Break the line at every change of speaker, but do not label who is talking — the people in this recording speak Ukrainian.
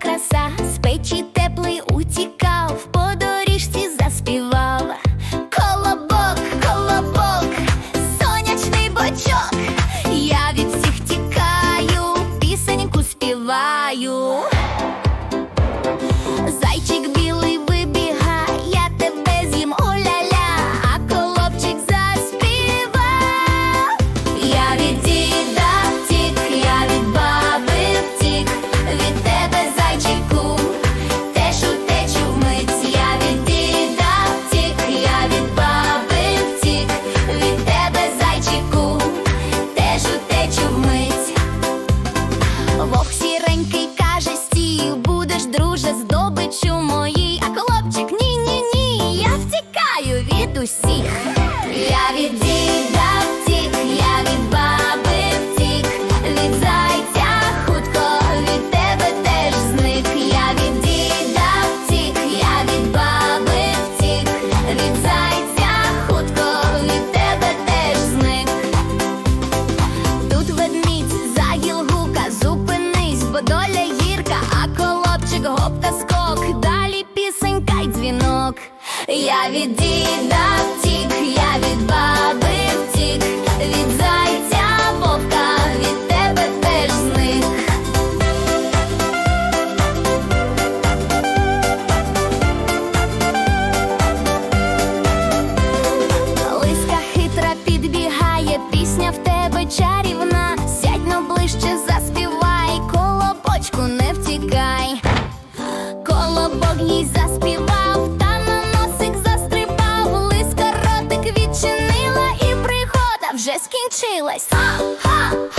Class. я від діда я від баби від зайця хутко тебе теж зник. Я від втік, я від баби від зайця хутко тебе теж зник. Тут ведмідь загіл гука, зупинись, бо доля гірка, а колобчик гоп скок, далі пісенька й дзвінок. Я від chain.